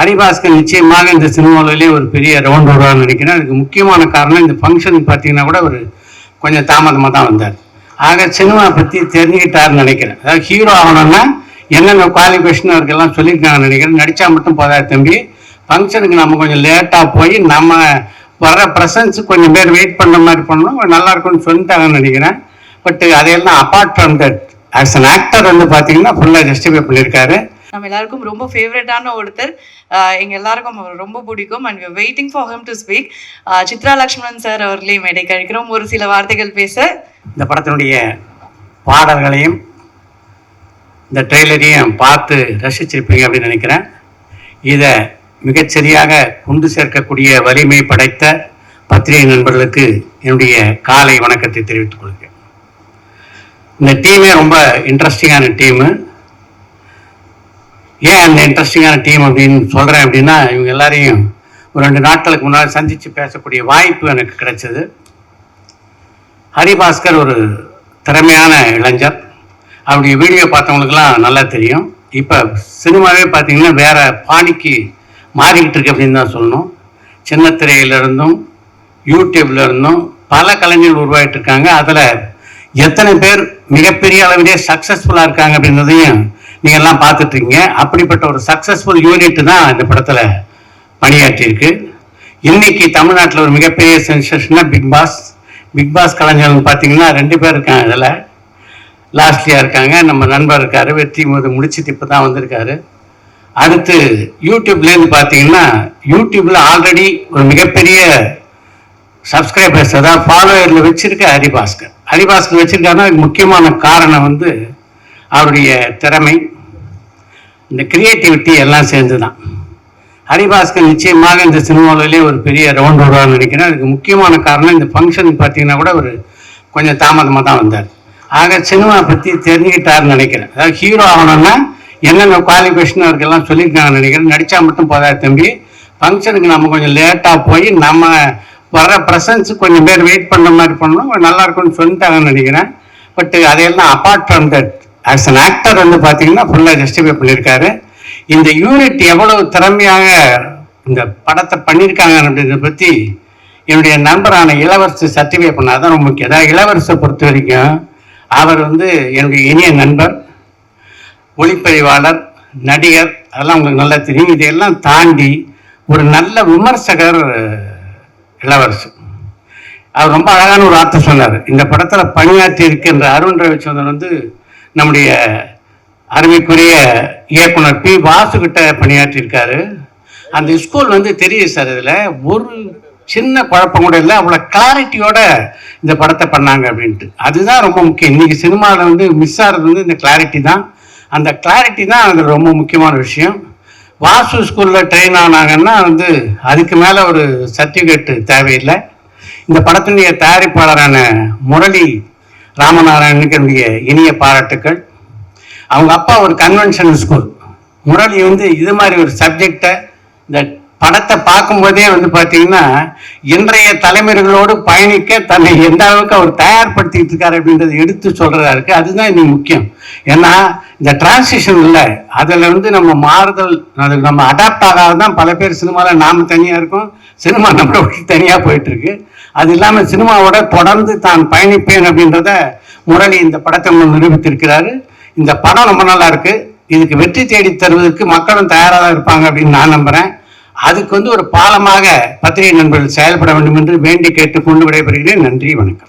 ஹரிபாஸ்கர் நிச்சயமாக இந்த சினிமாவிலே ஒரு பெரிய ரவுண்ட் வருவார்னு நினைக்கிறேன். அதுக்கு முக்கியமான காரணம் இந்த ஃபங்க்ஷன் பார்த்தீங்கன்னா கூட ஒரு கொஞ்சம் தாமதமாக தான் வந்தார். ஆக சினிமா பற்றி தெரிஞ்சுக்கிட்டாருன்னு நினைக்கிறேன். அதாவது ஹீரோ ஆகணும்னா என்னென்ன குவாலிஃபிகேஷன் அவருக்கெல்லாம் சொல்லியிருக்காங்கன்னு நினைக்கிறேன். நடித்தா மட்டும் போதா தம்பி. ஃபங்க்ஷனுக்கு நம்ம கொஞ்சம் லேட்டாக போய் நம்ம வர ப்ரெசன்ஸ் கொஞ்சம் பேர் வெயிட் பண்ணுற மாதிரி பண்ணணும். நல்லா இருக்கும்னு சொல்லிட்டாங்கன்னு நினைக்கிறேன். பட் அதையெல்லாம் apart from that as an actor வந்து பார்த்தீங்கன்னா ஃபுல்லாக ஜஸ்டிஃபை பண்ணியிருக்காரு. நம்ம எல்லாருக்கும் ரொம்ப ஃபேவரட்டான ஒருத்தர். ஆஹ் எங்க எல்லாருக்கும் ரொம்ப பிடிக்கும். And waiting for him to speak Chithra Lakshmanan sir அவர்களே மேடை கழிக்கிறோம் ஒரு சில வார்த்தைகள் பேச. இந்த படத்தினுடைய பாடல்களையும் இந்த ட்ரெய்லரையும் பார்த்து ரசிச்சிருப்பீங்க அப்படின்னு நினைக்கிறேன். இதை மிகச்சரியாக கொண்டு சேர்க்கக்கூடிய வலிமை படைத்த பத்திரிகை நண்பர்களுக்கு என்னுடைய காலை வணக்கத்தை தெரிவித்துக் கொள்கிறேன். இந்த டீமே ரொம்ப இன்ட்ரெஸ்டிங்கான டீமு ஏன் அந்த இன்ட்ரெஸ்டிங்கான டீம் அப்படின்னு சொல்கிறேன் அப்படின்னா இவங்க எல்லாரையும் ஒரு ரெண்டு நாட்களுக்கு முன்னால் சந்தித்து பேசக்கூடிய வாய்ப்பு எனக்கு கிடைச்சது. ஹரிபாஸ்கர் ஒரு திறமையான இளைஞர். அவருடைய வீடியோ பார்த்தவங்களுக்குலாம் நல்லா தெரியும். இப்போ சினிமாவே பார்த்தீங்கன்னா வேற பாணிக்கு மாறிக்கிட்டு இருக்கு அப்படின்னு தான் சொல்லணும். சின்ன திரையிலிருந்தும் யூடியூப்ல இருந்தும் பல கலைஞர்கள் உருவாகிட்டு இருக்காங்க. அதில் எத்தனை பேர் மிகப்பெரிய அளவிலே சக்ஸஸ்ஃபுல்லாக இருக்காங்க அப்படின்றதையும் நீங்கள் எல்லாம் பார்த்துட்டு இருக்கீங்க அப்படிப்பட்ட ஒரு சக்ஸஸ்ஃபுல் யூனிட் தான் இந்த படத்தில் பணியாற்றியிருக்கு. இன்னைக்கு தமிழ்நாட்டில் ஒரு மிகப்பெரிய சென்சேஷனா பிக் பாஸ் பிக் பாஸ் கலைஞர்கள் பார்த்தீங்கன்னா ரெண்டு பேர் இருக்காங்க அதில் லாஸ்ட்லியாக இருக்காங்க. நம்ம நண்பர் இருக்காரு. வெற்றி முது முடிச்சுட்டு இப்போ தான் வந்திருக்காரு. அடுத்து யூடியூப்லேருந்து பார்த்தீங்கன்னா யூடியூப்பில் ஆல்ரெடி ஒரு மிகப்பெரிய சப்ஸ்கிரைபர்ஸ் அதாவது ஃபாலோவரில் வச்சிருக்க ஹரிபாஸ்கர். ஹரிபாஸ்கர் வச்சிருக்காருன்னா முக்கியமான காரணம் வந்து அவருடைய திறமை இந்த கிரியேட்டிவிட்டி எல்லாம் சேர்ந்து தான் ஹரிபாஸ்கர் நிச்சயமாக இந்த சினிமாவிலே ஒரு பெரிய ரவுண்ட் வருவார்னு நினைக்கிறேன். அதுக்கு முக்கியமான காரணம் இந்த ஃபங்க்ஷன் பார்த்தீங்கன்னா கூட ஒரு கொஞ்சம் தாமதமாக தான் வந்தார். ஆக சினிமா பற்றி தெரிஞ்சுக்கிட்டாருன்னு நினைக்கிறேன். அதாவது ஹீரோ ஆகணும்னா என்னென்ன குவாலிஃபிகேஷன் அவருக்கெல்லாம் சொல்லியிருக்காங்கன்னு நினைக்கிறேன். நடித்தா மட்டும் போதா தம்பி. ஃபங்க்ஷனுக்கு நம்ம கொஞ்சம் லேட்டாக போய் நம்ம வர ப்ரெசன்ஸ் கொஞ்சம் பேர் வெயிட் பண்ணுற மாதிரி பண்ணணும். நல்லா இருக்கும்னு சொல்லிட்டாங்கன்னு நினைக்கிறேன். பட் அதையெல்லாம் apart from that as an actor வந்து பார்த்தீங்கன்னா ஃபுல்லாக ஜஸ்டிஃபை பண்ணியிருக்காரு இந்த யூனிட் எவ்வளவு திறமையாக இந்த படத்தை பண்ணியிருக்காங்க அப்படின்றத பற்றி என்னுடைய நண்பரான இளவரசு சர்டிஃபை பண்ணால் தான் ரொம்ப முக்கியம். அதாவது இளவரசை பொறுத்த வரைக்கும் அவர் வந்து என்னுடைய இனிய நண்பர் ஒளிப்பதிவாளர் நடிகர் அதெல்லாம் உங்களுக்கு நல்லா தெரியும். இதையெல்லாம் தாண்டி ஒரு நல்ல விமர்சகர் இளவரசு. அவர் ரொம்ப அழகான ஒரு வார்த்தை சொன்னார். இந்த படத்தில் பணியாற்றி இருக்கின்ற அருண் ரவிச்சந்திரன் வந்து நம்முடைய அருமைக்குரிய இயக்குனர் பி வாசுகிட்ட பணியாற்றியிருக்காரு. அந்த ஸ்கூல் வந்து தெரியுது சார் இதில். ஒரு சின்ன குழப்பம் கூட இல்லை. அவ்வளோ கிளாரிட்டியோட இந்த படத்தை பண்ணாங்க அப்படின்ட்டு. அதுதான் ரொம்ப முக்கியம். இன்னைக்கு சினிமாவில் வந்து மிஸ் ஆகிறது வந்து இந்த கிளாரிட்டி தான். அந்த கிளாரிட்டி தான் அது ரொம்ப முக்கியமான விஷயம். வாசு ஸ்கூலில் ட்ரெயின் ஆனாங்கன்னா வந்து அதுக்கு மேலே ஒரு சர்டிஃபிகேட்டு தேவையில்லை. இந்த படத்தினுடைய தயாரிப்பாளரான முரளி ராமநாராயணனுக்கு என்னுடைய இனிய பாராட்டுக்கள். அவங்க அப்பா ஒரு கன்வென்ஷன் ஸ்கூல் முரளி வந்து இது மாதிரி ஒரு சப்ஜெக்டை இந்த படத்தை பார்க்கும்போதே வந்து பார்த்தீங்கன்னா இன்றைய தலைமுறைகளோடு பயணிக்க தன்னை எந்த அளவுக்கு அவர் தயார்படுத்திட்டு இருக்காரு அப்படின்றத எடுத்து சொல்றதா இருக்கு. அதுதான் இன்னைக்கு முக்கியம். ஏன்னா இந்த டிரான்சிஷன் இல்லை. அதில் வந்து நம்ம மாறுதல் அதுக்கு நம்ம அடாப்ட் ஆகாதான் பல பேர் சினிமாவில் நாம தனியாக இருக்கோம். சினிமா நம்மளை விட்டு தனியாக போயிட்டு இருக்கு. அது இல்லாமல் சினிமாவோட தொடர்ந்து தான் பயணிப்பேன் அப்படின்றத முரளி இந்த படத்தை நிரூபித்திருக்கிறாரு. இந்த படம் ரொம்ப நல்லா இருக்கு. இதுக்கு வெற்றி தேடி தருவதற்கு மக்களும் தயாராக தான் இருப்பாங்க அப்படின்னு நான் நம்புறேன். அதுக்கு வந்து ஒரு பாலமாக பத்திரிகை நண்பர்கள் செயல்பட வேண்டும் என்று வேண்டி கேட்டுக்கொண்டு விடைபெறுகிறேன். நன்றி வணக்கம்.